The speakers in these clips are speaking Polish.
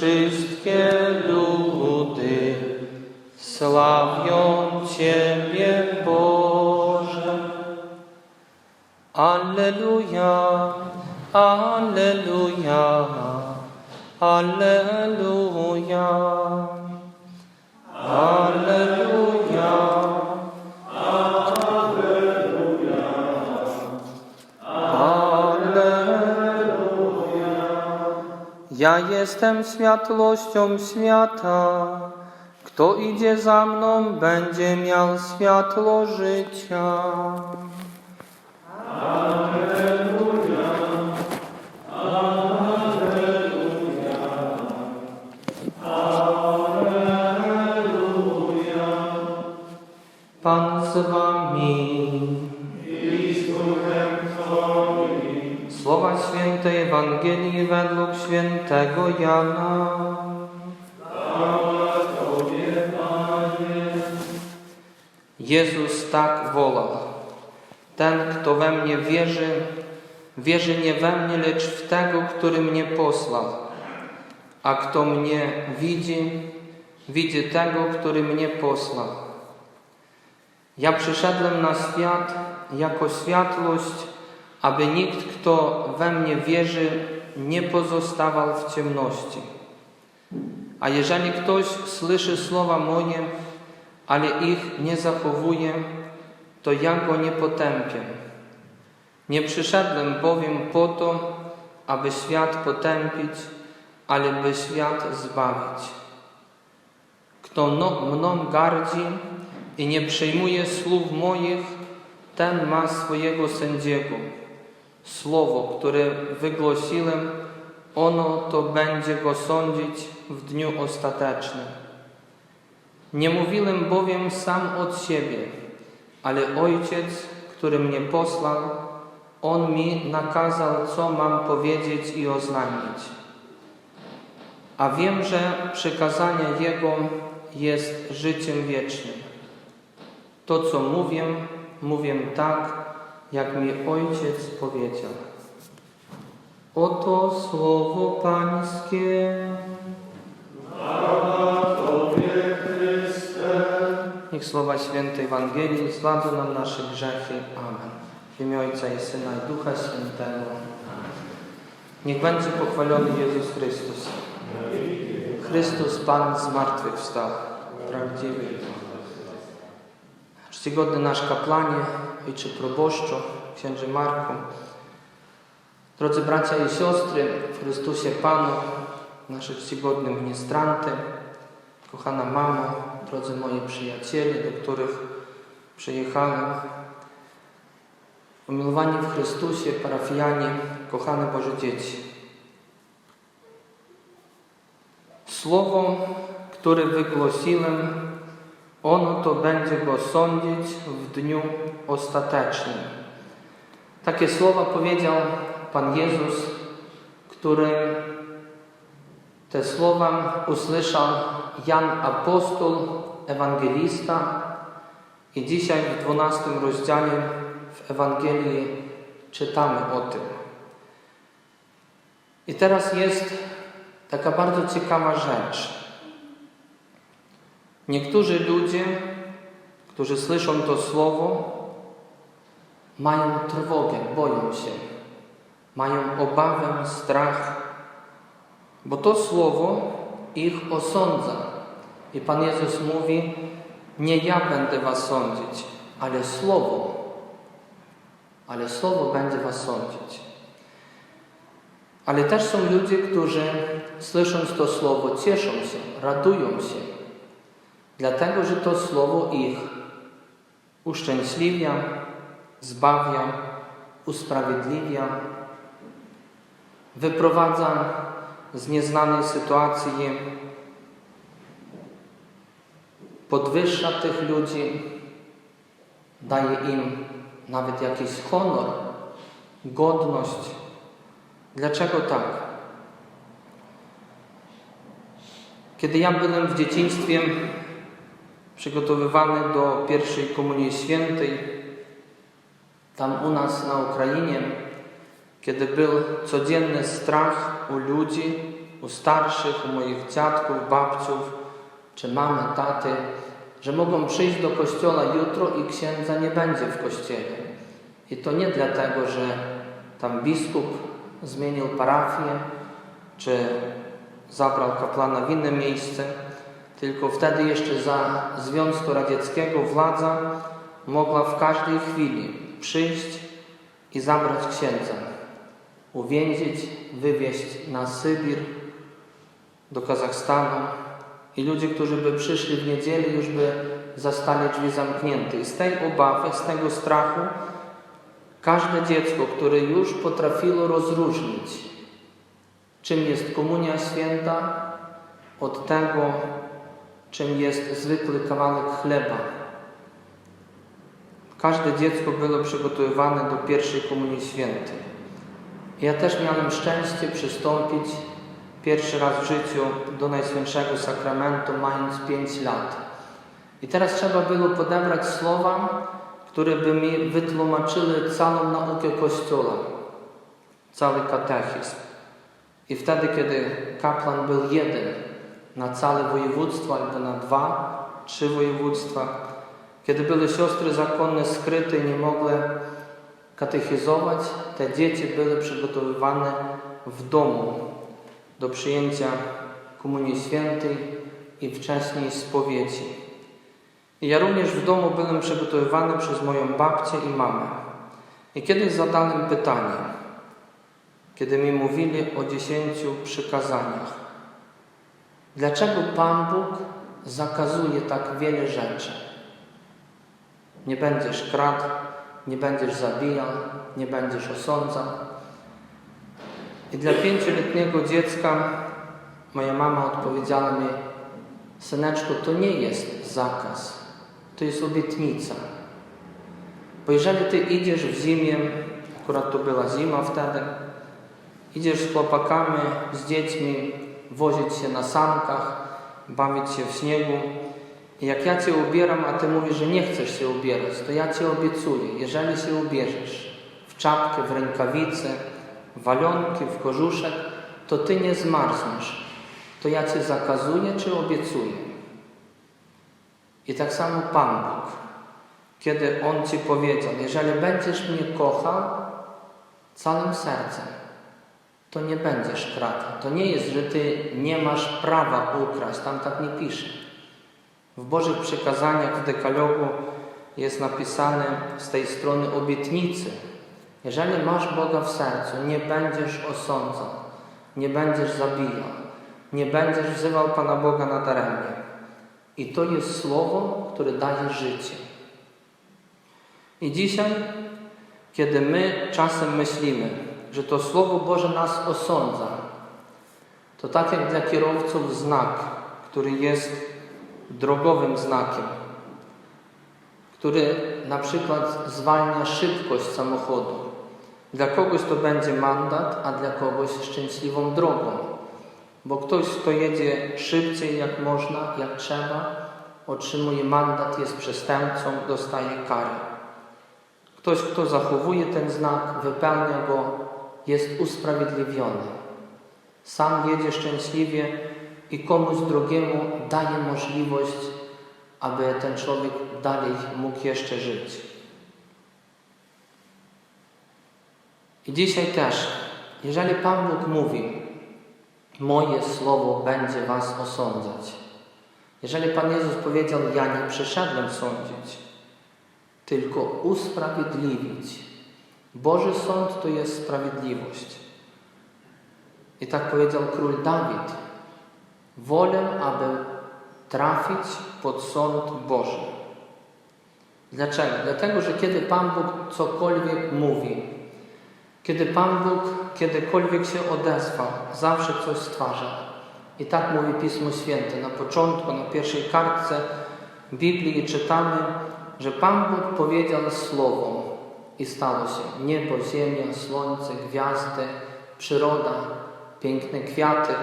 wszystkie jestem światłością świata. Kto idzie za mną, będzie miał światło życia. Ewangelii według świętego Jana. Jezus tak wolał. Ten, kto we mnie wierzy, wierzy nie we mnie, lecz w tego, który mnie posłał. A kto mnie widzi, widzi tego, który mnie posłał. Ja przyszedłem na świat jako światłość, aby nikt, kto we mnie wierzy, nie pozostawał w ciemności. A jeżeli ktoś słyszy słowa moje, ale ich nie zachowuje, to ja go nie potępię. Nie przyszedłem bowiem po to, aby świat potępić, ale by świat zbawić. Kto no, mną gardzi i nie przyjmuje słów moich, ten ma swojego sędziego. Słowo, które wygłosiłem, ono to będzie go sądzić w dniu ostatecznym. Nie mówiłem bowiem sam od siebie, ale Ojciec, który mnie posłał, On mi nakazał, co mam powiedzieć i oznajmić. A wiem, że przekazanie Jego jest życiem wiecznym. To, co mówię, mówię tak, jak mi Ojciec powiedział. Oto słowo Pańskie. Niech słowa świętej Ewangelii zladzą nam nasze grzechy. Amen. W imię Ojca i Syna i Ducha Świętego. Niech będzie pochwalony Jezus Chrystus. Chrystus Pan z martwych wstał. Prawdziwy. Czcigodny nasz kaplanie, Ojcze proboszczu, księży Marku, drodzy bracia i siostry w Chrystusie Panu, nasze czcigodne ministranty, kochana mamo, drodzy moi przyjaciele, do których przyjechałem, umilowani w Chrystusie, parafianie, kochane Boże dzieci. Słowo, które wygłosiłem, ono to będzie go sądzić w dniu ostatecznym. Takie słowa powiedział Pan Jezus, który te słowa usłyszał Jan Apostoł, ewangelista i dzisiaj w 12 rozdziale w Ewangelii czytamy o tym. I teraz jest taka bardzo ciekawa rzecz. Niektórzy ludzie, którzy słyszą to słowo, mają trwogę, boją się, mają obawę, strach, bo to słowo ich osądza. I Pan Jezus mówi: Nie ja będę was sądzić, ale słowo. Ale słowo będzie was sądzić. Ale też są ludzie, którzy słysząc to słowo cieszą się, radują się, dlatego że to słowo ich uszczęśliwia, zbawia, usprawiedliwia, wyprowadza z nieznanej sytuacji, podwyższa tych ludzi, daje im nawet jakiś honor, godność. Dlaczego tak? Kiedy ja byłem w dzieciństwie przygotowywany do pierwszej Komunii Świętej, tam u nas na Ukrainie, kiedy był codzienny strach u ludzi, u starszych, u moich dziadków, babciów, czy mamy, taty, że mogą przyjść do kościoła jutro i księdza nie będzie w kościele. I to nie dlatego, że tam biskup zmienił parafię, czy zabrał kaplana w inne miejsce, tylko wtedy jeszcze za Związku Radzieckiego władza mogła w każdej chwili przyjść i zabrać księdza, uwięzić, wywieźć na Sybir, do Kazachstanu i ludzie, którzy by przyszli w niedzielę, już by zastali drzwi zamknięte. I z tej obawy, z tego strachu, każde dziecko, które już potrafiło rozróżnić, czym jest komunia święta, od tego, czym jest zwykły kawałek chleba. Każde dziecko było przygotowywane do pierwszej komunii świętej. Ja też miałem szczęście przystąpić pierwszy raz w życiu do Najświętszego Sakramentu, mając 5 lat. I teraz trzeba było podebrać słowa, które by mi wytłumaczyły całą naukę Kościoła, cały katechizm. I wtedy, kiedy kapłan był jeden na całe województwo albo na dwa, trzy województwa, kiedy były siostry zakonne skryte i nie mogły katechizować, te dzieci były przygotowywane w domu do przyjęcia Komunii Świętej i wcześniej spowiedzi. I ja również w domu byłem przygotowywany przez moją babcię i mamę. I kiedyś zadałem pytanie, kiedy mi mówili o dziesięciu przykazaniach. Dlaczego Pan Bóg zakazuje tak wiele rzeczy? Nie będziesz kradł, nie będziesz zabijał, nie będziesz osądzał. I dla pięcioletniego dziecka moja mama odpowiedziała mi, syneczku, to nie jest zakaz, to jest obietnica. Bo jeżeli ty idziesz w zimie, akurat to była zima wtedy, idziesz z chłopakami, z dziećmi, wozić się na sankach, bawić się w śniegu, i jak ja Cię ubieram, a Ty mówisz, że nie chcesz się ubierać, to ja Ci obiecuję, jeżeli się ubierzesz w czapkę, w rękawice, w walionki, w kożuszek, to Ty nie zmarzniesz. To ja Cię zakazuję czy obiecuję. I tak samo Pan Bóg, kiedy On Ci powiedział, jeżeli będziesz mnie kochał całym sercem, to nie będziesz kradł. To nie jest, że Ty nie masz prawa ukraść, tam tak nie pisze. W Bożych przekazaniach w Dekalogu jest napisane z tej strony obietnicy. Jeżeli masz Boga w sercu, nie będziesz osądzał, nie będziesz zabijał, nie będziesz wzywał Pana Boga na daremnie. I to jest słowo, które daje życie. I dzisiaj, kiedy my czasem myślimy, że to Słowo Boże nas osądza, to tak jak dla kierowców znak, który jest drogowym znakiem, który na przykład zwalnia szybkość samochodu. Dla kogoś to będzie mandat, a dla kogoś szczęśliwą drogą, bo ktoś, kto jedzie szybciej jak można, jak trzeba, otrzymuje mandat, jest przestępcą, dostaje karę. Ktoś, kto zachowuje ten znak, wypełnia go, jest usprawiedliwiony. Sam jedzie szczęśliwie, i komuś drugiemu daje możliwość, aby ten człowiek dalej mógł jeszcze żyć. I dzisiaj też, jeżeli Pan Bóg mówi, moje słowo będzie was osądzać. Jeżeli Pan Jezus powiedział, ja nie przyszedłem sądzić, tylko usprawiedliwić. Boży sąd to jest sprawiedliwość. I tak powiedział król Dawid, Wolę, aby trafić pod sąd Boży. Dlaczego? Dlatego, że kiedy Pan Bóg cokolwiek mówi, kiedy Pan Bóg kiedykolwiek się odezwał, zawsze coś stwarza. I tak mówi Pismo Święte. Na początku, na pierwszej kartce Biblii czytamy, że Pan Bóg powiedział słowo i stało się niebo, ziemia, słońce, gwiazdy, przyroda, piękne kwiaty,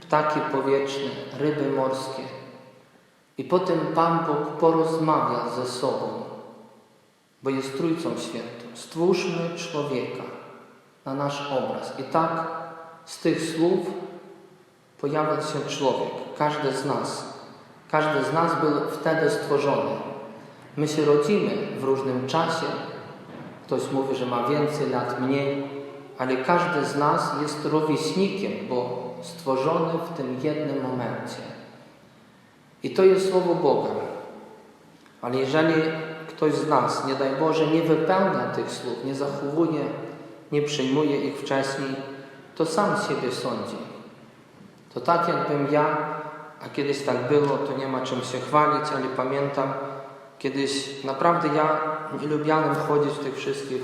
ptaki powietrzne, ryby morskie. I potem Pan Bóg porozmawia ze sobą, bo jest Trójcą Świętą. Stwórzmy człowieka na nasz obraz. I tak z tych słów pojawił się człowiek, każdy z nas. Każdy z nas był wtedy stworzony. My się rodzimy w różnym czasie. Ktoś mówi, że ma więcej lat, mniej, ale każdy z nas jest rówieśnikiem, bo stworzony w tym jednym momencie. I to jest Słowo Boga. Ale jeżeli ktoś z nas, nie daj Boże, nie wypełnia tych słów, nie zachowuje, nie przyjmuje ich wcześniej, to sam siebie sądzi. To tak jakbym ja, a kiedyś tak było, to nie ma czym się chwalić, ale pamiętam, kiedyś naprawdę ja nie lubiałem chodzić w tych wszystkich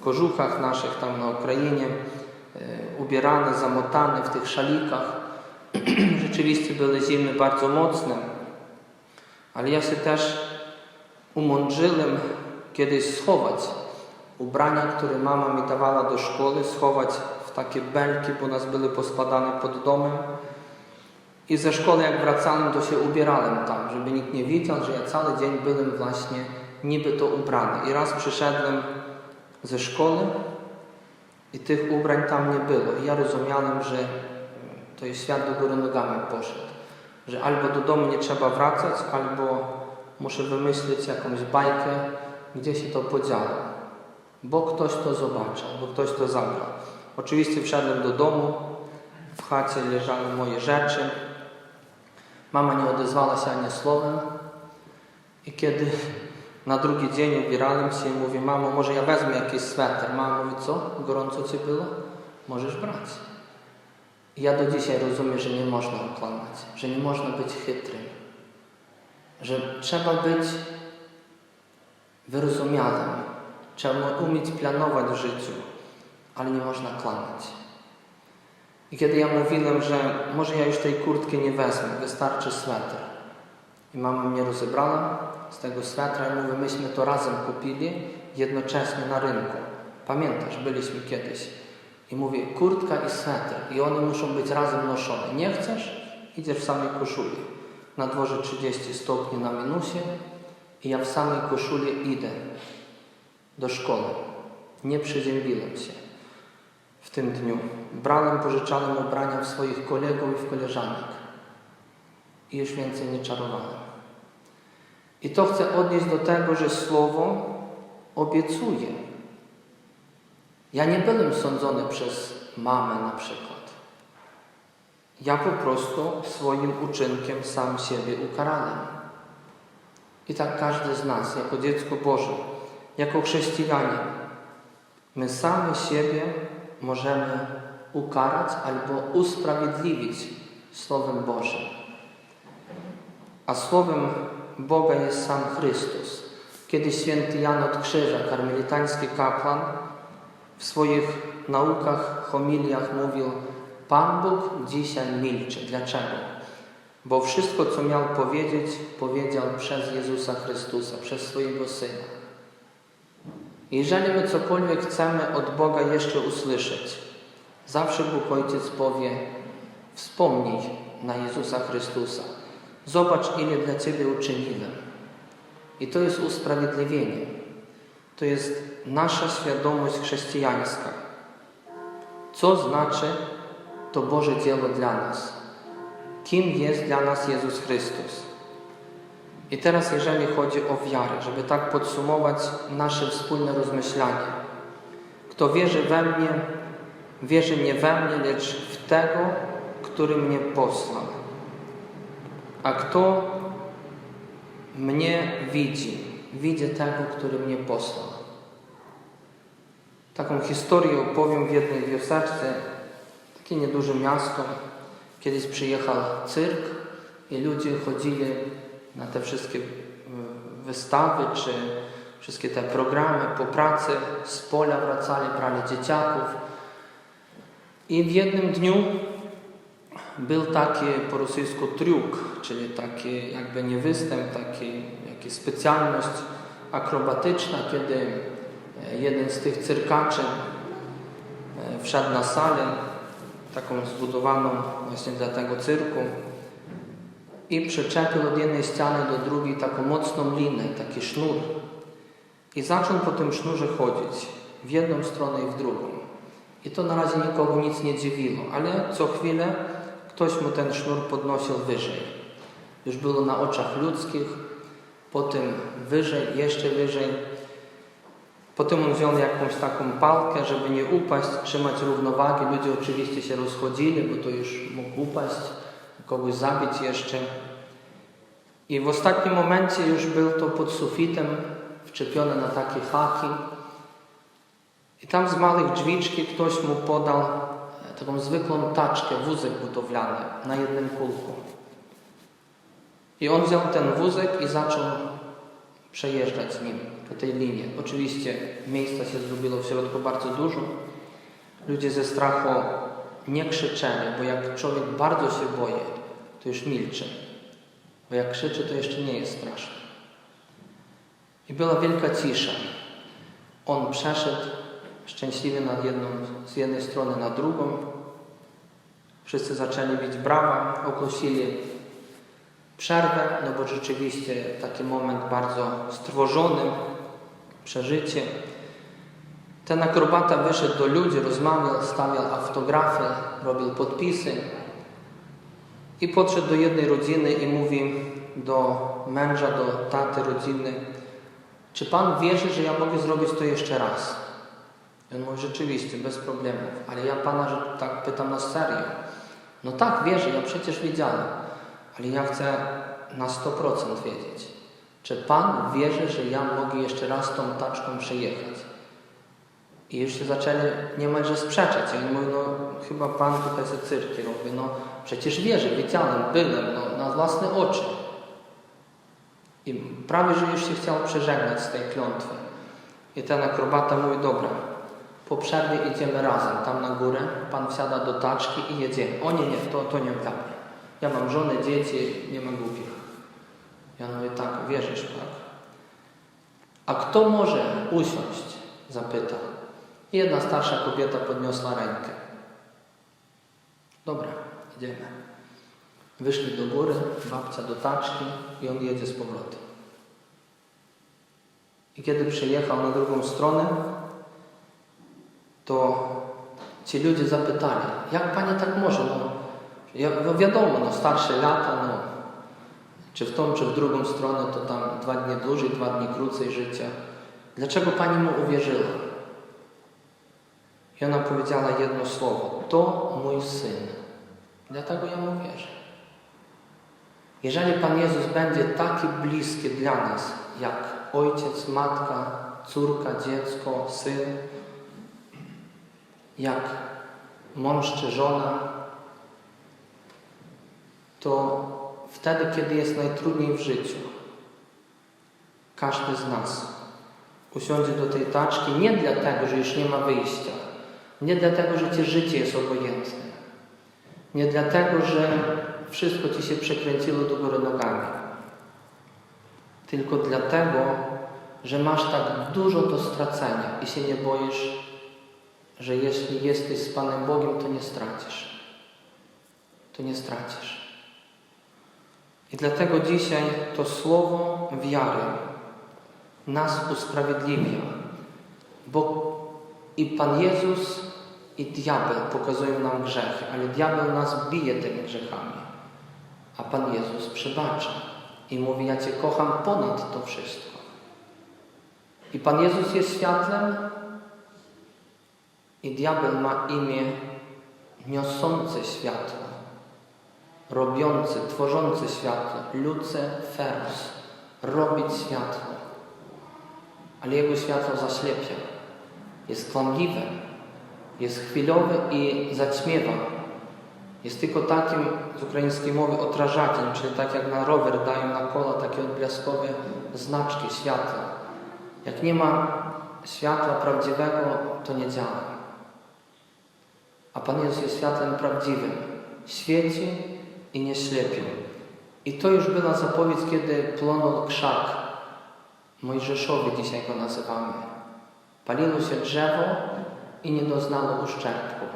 kożuchach naszych tam na Ukrainie, e, ubierany, zamotany w tych szalikach. Rzeczywiście były zimy bardzo mocne, ale ja się też umądrzyłem kiedyś schować ubrania, które mama mi dawała do szkoły, schować w takie belki, bo nas były poskładane pod domem. I ze szkoły jak wracałem, to się ubierałem tam, żeby nikt nie widział, że ja cały dzień byłem właśnie niby to ubrany. I raz przyszedłem ze szkoły i tych ubrań tam nie było. I ja rozumiałem, że to jest świat do góry nogami poszedł. Że albo do domu nie trzeba wracać, albo muszę wymyślić jakąś bajkę, gdzie się to podziało. Bo ktoś to zobaczył, bo ktoś to zagrał. Oczywiście wszedłem do domu, w chacie leżały moje rzeczy. Mama nie odezwała się ani słowem. I kiedy na drugi dzień ubierałem się i mówię, mamo, może ja wezmę jakiś sweter. Mama mówi, co? Gorąco ci było? Możesz brać. I ja do dzisiaj rozumiem, że nie można okłamać, że nie można być chytrym, że trzeba być wyrozumiałym, trzeba umieć planować w życiu, ale nie można kłamać. I kiedy ja mówiłem, że może ja już tej kurtki nie wezmę, wystarczy sweter. I mama mnie rozebrała z tego swetra i mówi, myśmy to razem kupili jednocześnie na rynku. Pamiętasz, byliśmy kiedyś. I mówię, kurtka i sweter i one muszą być razem noszone. Nie chcesz? Idziesz w samej koszuli. Na dworze 30 stopni na minusie i ja w samej koszuli idę do szkoły. Nie przeziębiłem się w tym dniu. Brałem pożyczane ubrania w swoich kolegów i w koleżanek. I już więcej nie czarowałem. I to chcę odnieść do tego, że Słowo obiecuje. Ja nie byłem sądzony przez mamę na przykład. Ja po prostu swoim uczynkiem sam siebie ukarałem. I tak każdy z nas, jako dziecko Boże, jako chrześcijanie, my sami siebie możemy ukarać albo usprawiedliwić Słowem Bożym. A Słowem Boga jest sam Chrystus. Kiedy święty Jan od Krzyża, karmelitański kapłan, w swoich naukach, homiliach mówił Pan Bóg dzisiaj milczy. Dlaczego? Bo wszystko, co miał powiedzieć, powiedział przez Jezusa Chrystusa, przez swojego Syna. Jeżeli my cokolwiek chcemy od Boga jeszcze usłyszeć, zawsze Bóg Ojciec powie wspomnij na Jezusa Chrystusa. Zobacz, ile dla Ciebie uczyniłem. I to jest usprawiedliwienie. To jest nasza świadomość chrześcijańska. Co znaczy to Boże dzieło dla nas? Kim jest dla nas Jezus Chrystus? I teraz, jeżeli chodzi o wiarę, żeby tak podsumować nasze wspólne rozmyślanie. Kto wierzy we mnie, wierzy nie we mnie, lecz w tego, który mnie posłał. A kto mnie widzi, widzi tego, który mnie posłał. Taką historię opowiem w jednej wioseczce, takie nieduże miasto. Kiedyś przyjechał cyrk i ludzie chodzili na te wszystkie wystawy, czy wszystkie te programy po pracy, z pola wracali, brali dzieciaków. I w jednym dniu był taki po rosyjsku triuk, czyli taki jakby nie występ, taki, jakaś specjalność akrobatyczna, kiedy jeden z tych cyrkaczy wszedł na salę, taką zbudowaną właśnie dla tego cyrku i przyczepił od jednej ściany do drugiej taką mocną linę, taki sznur i zaczął po tym sznurze chodzić w jedną stronę i w drugą. I to na razie nikogo nic nie dziwiło, ale co chwilę ktoś mu ten sznur podnosił wyżej. Już było na oczach ludzkich, potem wyżej, jeszcze wyżej. Potem on wziął jakąś taką palkę, żeby nie upaść, trzymać równowagę. Ludzie oczywiście się rozchodzili, bo to już mógł upaść, kogoś zabić jeszcze. I w ostatnim momencie już był to pod sufitem, wczepione na takie haki. I tam z małych drzwiczki ktoś mu podał e, taką zwykłą taczkę, wózek budowlany na jednym kulku. I on wziął ten wózek i zaczął przejeżdżać z nim po tej linii. Oczywiście miejsca się zrobiło w środku bardzo dużo. Ludzie ze strachu nie krzyczeli, bo jak człowiek bardzo się boi, to już milczy. Bo jak krzyczy, to jeszcze nie jest straszne. I była wielka cisza. On przeszedł szczęśliwie na jedną, z jednej strony na drugą. Wszyscy zaczęli bić brawa, ogłosili przerwę, no bo rzeczywiście taki moment bardzo strwożony, przeżycie. Ten akrobata wyszedł do ludzi, rozmawiał, stawiał autografy, robił podpisy i podszedł do jednej rodziny i mówi do męża, do taty rodziny, czy pan wierzy, że ja mogę zrobić to jeszcze raz? I on mówi, rzeczywiście, bez problemów, ale ja pana że tak pytam na serio. No tak, wierzę, ja przecież wiedziałem, ale ja chcę na 100% wiedzieć. Czy pan wierzy, że ja mogę jeszcze raz tą taczką przejechać? I już się zaczęli niemalże sprzeczać. I on mówi, no chyba pan tutaj se cyrki robi. No przecież wierzę, wiedziałem, byłem, no, na własne oczy. I prawie, że już się chciał przeżegnać z tej klątwy. I ten akrobata mówi, dobra, po przerwie idziemy razem tam na górę, pan wsiada do taczki i jedziemy. O nie, nie, to, to nie mnie. Ja mam żonę, dzieci, nie ma głupich. Ja mówię, tak, wierzysz, tak? A kto może usiąść? Zapytał. I jedna starsza kobieta podniosła rękę. Dobra, idziemy. Wyszli do góry, babcia do taczki i on jedzie z powrotem. I kiedy przyjechał na drugą stronę, to ci ludzie zapytali, jak pani tak może? No, ja, no wiadomo, no starsze lata, no, czy w tą, czy w drugą stronę, to tam dwa dni dłużej, dwa dni krócej życia. Dlaczego pani mu uwierzyła? I ona powiedziała jedno słowo: To mój syn. Dlatego ja mu wierzę. Jeżeli Pan Jezus będzie taki bliski dla nas, jak ojciec, matka, córka, dziecko, syn, jak mąż czy żona, to wtedy, kiedy jest najtrudniej w życiu, każdy z nas usiądzie do tej taczki nie dlatego, że już nie ma wyjścia, nie dlatego, że Ci życie jest obojętne, nie dlatego, że wszystko Ci się przekręciło do góry nogami, tylko dlatego, że masz tak dużo do stracenia i się nie boisz, że jeśli jesteś z Panem Bogiem, to nie stracisz. To nie stracisz. I dlatego dzisiaj to słowo wiary nas usprawiedliwia, bo i Pan Jezus, i diabeł pokazują nam grzechy, ale diabeł nas bije tymi grzechami, a Pan Jezus przebacza i mówi: Ja Cię kocham ponad to wszystko. I Pan Jezus jest światłem, i diabeł ma imię niosące światło, robiący, tworzący światło, Luceferus, robić światło. Ale jego światło zaślepia, jest kłamliwe, jest chwilowy i zaćmiewa. Jest tylko takim, z ukraińskiej mowy, otrażakiem, czyli tak jak na rower dają na kola takie odblaskowe znaczki światła. Jak nie ma światła prawdziwego, to nie działa. A Pan Jezus jest światłem prawdziwym. Świeci i nie ślepi. I to już była zapowiedź, kiedy plonął krzak. Mojżeszowy dzisiaj go nazywamy. Paliło się drzewo i nie doznało uszczerbku.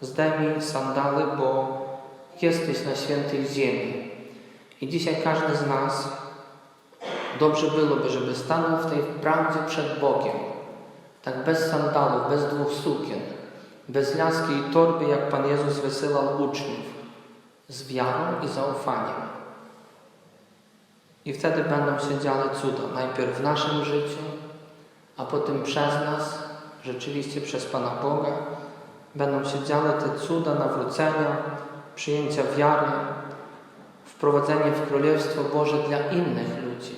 Zdejmij sandały, bo jesteś na świętej ziemi. I dzisiaj każdy z nas dobrze byłoby, żeby stanął w tej prawdzie przed Bogiem. Tak bez sandałów, bez dwóch sukien bez laski i torby, jak Pan Jezus wysyłał uczniów, z wiarą i zaufaniem. I wtedy będą się dziale cuda, najpierw w naszym życiu, a potem przez nas, rzeczywiście przez Pana Boga, będą się dziale te cuda nawrócenia, przyjęcia wiary, wprowadzenie w Królestwo Boże dla innych ludzi.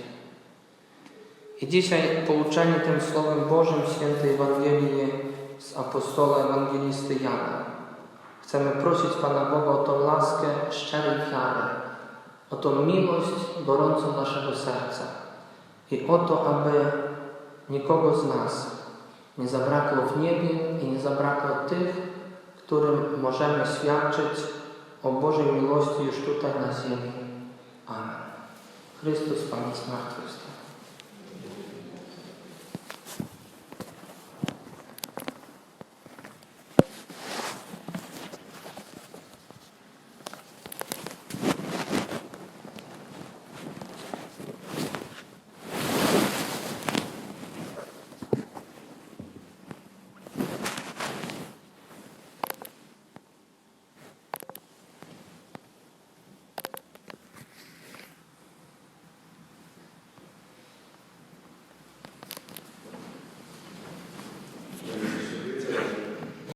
I dzisiaj pouczeni tym Słowem Bożym świętej Ewangelii z apostoła ewangelisty Jana. Chcemy prosić Pana Boga o tą laskę szczerej wiary, o tą miłość gorącą naszego serca i o to, aby nikogo z nas nie zabrakło w niebie i nie zabrakło tych, którym możemy świadczyć o Bożej miłości już tutaj na ziemi. Amen. Chrystus Pan zmartwychwstał.